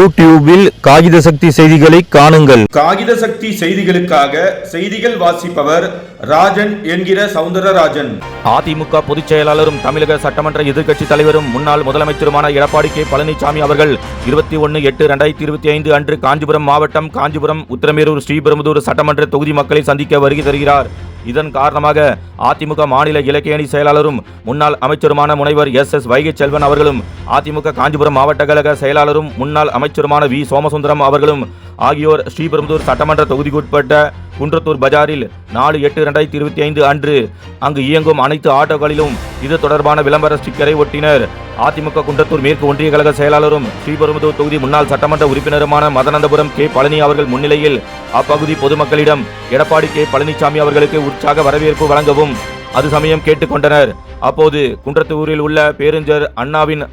யூடியூபில் காகித சக்தி செய்திகளை காணுங்கள். காகித சக்தி செய்திகளுக்காக செய்திகள் வாசிப்பவர் ராஜன் என்கிற சவுந்தரராஜன். அதிமுக பொதுச் செயலாளரும் தமிழக சட்டமன்ற எதிர்க்கட்சித் தலைவரும் முன்னாள் முதலமைச்சருமான எடப்பாடி கே. பழனிசாமி அவர்கள் இருபத்தி ஒன்று எட்டு ரெண்டாயிரத்தி இருபத்தி ஐந்து அன்று காஞ்சிபுரம் மாவட்டம் காஞ்சிபுரம் உத்திரமேரூர் ஸ்ரீபெரும்புதூர் சட்டமன்ற தொகுதி மக்களை சந்திக்க வருகை தருகிறார். இதன் காரணமாக அதிமுக மாநில இலக்கிய அணி செயலாளரும் முன்னாள் அமைச்சருமான முனைவர் எஸ் எஸ் வைகை செல்வன் அவர்களும் அதிமுக காஞ்சிபுரம் மாவட்ட கழக செயலாளரும் முன்னாள் அமைச்சருமான வி சோமசுந்தரம் அவர்களும் ஆகியோர் ஸ்ரீபெரும்புதூர் சட்டமன்ற தொகுதிக்குட்பட்ட குன்றத்தூர் பஜாரில் நாலு எட்டு ரெண்டாயிரத்தி இருபத்தி ஐந்து அன்று அங்கு இயங்கும் அனைத்து ஆட்டோக்களிலும் இது தொடர்பான விளம்பர ஸ்டிக்கரை ஒட்டினர். அதிமுக குன்றத்தூர் மேற்கு ஒன்றிய கழக செயலாளரும் ஸ்ரீபெரும்புதூர் தொகுதி முன்னாள் சட்டமன்ற உறுப்பினருமான மதனந்தபுரம் கே பழனி அவர்கள் முன்னிலையில் அப்பகுதி பொதுமக்களிடம் எடப்பாடி கே பழனிசாமி அவர்களுக்கு உற்சாக வரவேற்பு வழங்கவும் அது சமயம் கேட்டுக்கொண்டனர். அப்போது குன்றத்தூரில் உள்ள பேருஞ்சர் அண்ணாவின்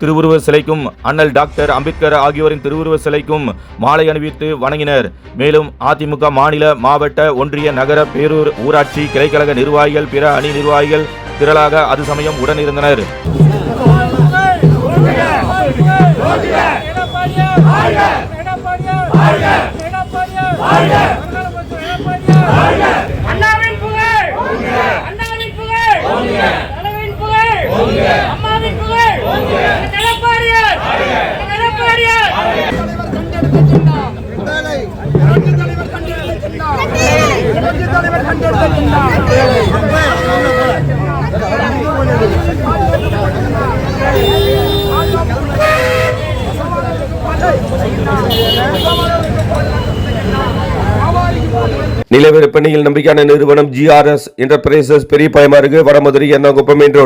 திருவுருவ சிலைக்கும் அண்ணல் டாக்டர் அம்பேத்கர் ஆகியோரின் திருவுருவ சிலைக்கும் மாலை அணிவித்து வணங்கினர். மேலும் அதிமுக மாநில மாவட்ட ஒன்றிய நகர பேரூர் ஊராட்சி கிளைக்கழக நிர்வாகிகள் பிற அணி நிர்வாகிகள் திரளாக அது சமயம் உடனிருந்தனர். அண்ணாவின் புகழ். நிலவிற்பனையில் நம்பிக்கையான நிறுவனம் ஜிஆர்எஸ் என்டர்பிரைசஸ் பெரிய பயமாருக்கு வடமதுரை என்ன மெயின் ரோடு.